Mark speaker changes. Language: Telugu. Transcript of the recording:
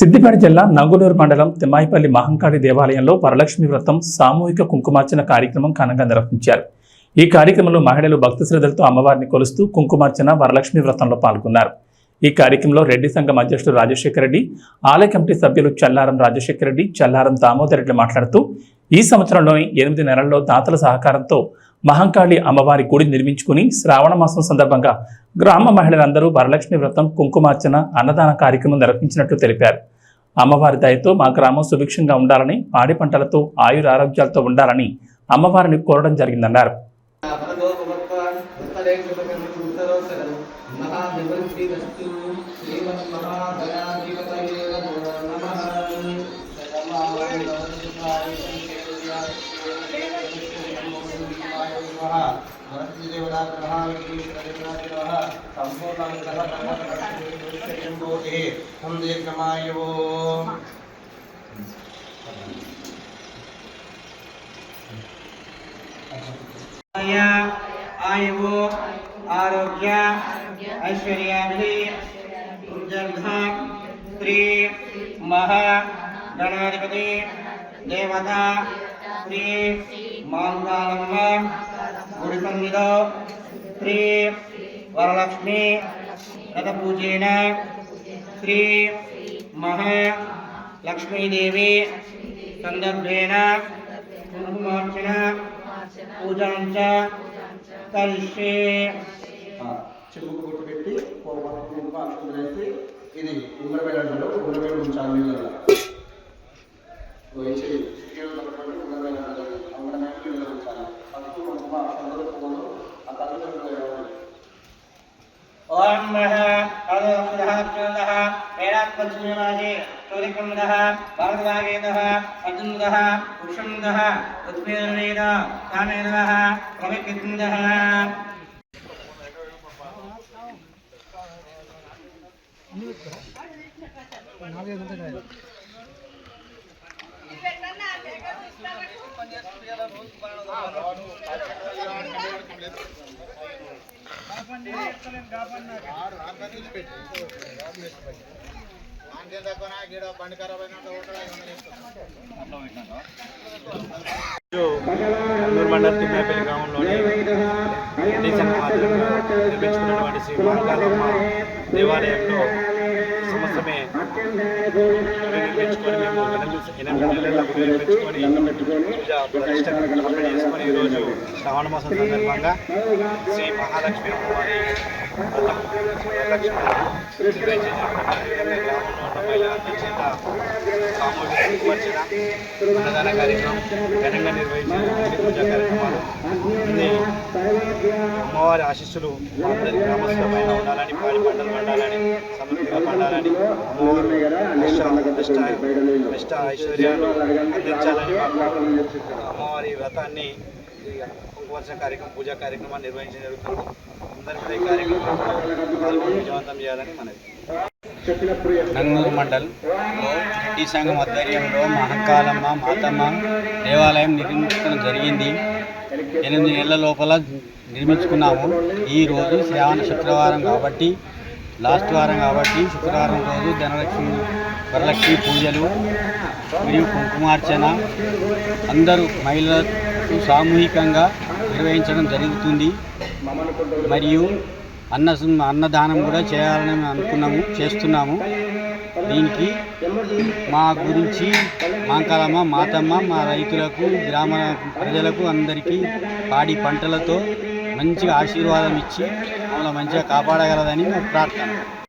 Speaker 1: సిద్దిపేట జిల్లా నంగునూరు మండలం తిమ్మాయిపల్లి మహంకాళి దేవాలయంలో వరలక్ష్మి వ్రతం సామూహిక కుంకుమార్చన కార్యక్రమం ఘనంగా నిర్వహించారు. ఈ కార్యక్రమంలో మహిళలు భక్తి శ్రద్ధలతో అమ్మవారిని కొలుస్తూ కుంకుమార్చన వరలక్ష్మి వ్రతంలో పాల్గొన్నారు. ఈ కార్యక్రమంలో రెడ్డి సంఘం అధ్యక్షుడు రాజశేఖర రెడ్డి ఆలయ కమిటీ సభ్యులు చల్లారం రాజశేఖర రెడ్డి చల్లారం దామోదర్ రెడ్డి మాట్లాడుతూ ఈ సంవత్సరంలోని ఎనిమిది నెలల్లో దాతల సహకారంతో మహంకాళి అమ్మవారి గుడి నిర్మించుకుని శ్రావణ మాసం సందర్భంగా గ్రామ మహిళలందరూ వరలక్ష్మి వ్రతం కుంకుమార్చన అన్నదాన కార్యక్రమం నిర్వహించినట్లు తెలిపారు. అమ్మవారి దయతో మా గ్రామం సుభిక్షంగా ఉండాలని పాడి పంటలతో ఆయుర ఆరోగ్యాలతో ఉండాలని అమ్మవారిని కోరడం జరిగిందన్నారు
Speaker 2: दो ए हम दीर्घमाय। आयु आरोग्य ऐश्वर्याभि दीर्घ देवता श्री मांगालम्ब गुरुसंविद श्री वरलक्ष्मी, रथपूजेन పూజేన శ్రీ మహా లక్ష్మీదేవి సందర్భేణ కుంకుమార్చన పూజాంచ కలిసే చెప్పుకు కొట్టు పెట్టి కుంకుమ అక్షరం వేసి ఇది ఉంగర వెళ్ళడంలో ఉంగర వెళ్ళి ఉంచాలి నీళ్ళలో వేసి ఉంగర వెళ్ళడంలో ఉంగర నీళ్ళలో ఉంచాలి పసుపు కుంకుమ అక్షరం పువ్వులు ఆ తల్లి ఓం నః అదోక్షరః वेडात्मसूर्यभागे चौरिकुण्डः भरद्भागेदः अर्जुन्दः पुरुषन्दः उद्भेदेन कामेदः रविकृन्दः ನಾಲ್ಕೈದು
Speaker 3: ಗಂಟೆ మండలం తిమ్మాపల్లి గ్రామంలోని మాదిరిగా నిర్మించుకున్నటువంటి శ్రీ మహాకాళమ్మ దేవాలయంలో సంవత్సరమే మేము ఈరోజు శ్రావణ మాసం సందర్భంగా శ్రీ మహాలక్ష్మి అమ్మవారి అన్నదాన కార్యక్రమం ఘనంగా నిర్వహించిన కార్యక్రమాలు అమ్మవారి ఆశీస్సులు అందరి గ్రామస్తుల పైన ఉండాలని పాడి పంటలు పండాలని సమృద్ధిగా పండాలని అమ్మవారు అష్ట ఐశ్వర్యాలు అందించాలని అమ్మవారి వ్రతాన్ని ఈ కుంకుమార్చన కార్యక్రమం పూజా కార్యక్రమాన్ని నిర్వహించడం జరుగుతుంది. అందరి కూడా ఈ కార్యక్రమం విజయవంతం చేయాలని మనవి.
Speaker 4: నంగనూరు మండల్. రెడ్డి సంఘం ఆధ్వర్యంలో మహంకాళమ్మ మాతమ్మ దేవాలయం నిర్మించడం జరిగింది. ఎనిమిది నెలల లోపల నిర్మించుకున్నాము. ఈ రోజు శ్రావణ శుక్రవారం కాబట్టి లాస్ట్ వారం కాబట్టి శుక్రవారం రోజు ధనలక్ష్మి వరలక్ష్మి పూజలు మరియు కుంకుమార్చన. అందరూ మహిళలకు సామూహికంగా నిర్వహించడం జరుగుతుంది. మరియు అన్న అన్నదానం కూడా చేయాలని అనుకున్నాము చేస్తున్నాము. దీనికి మా గురించి మాంకాలమ్మ మాతమ్మ మా రైతులకు గ్రామ ప్రజలకు అందరికీ పాడి పంటలతో మంచిగా ఆశీర్వాదం ఇచ్చి మమ్మల్ని మంచిగా కాపాడగలదని ప్రార్థన.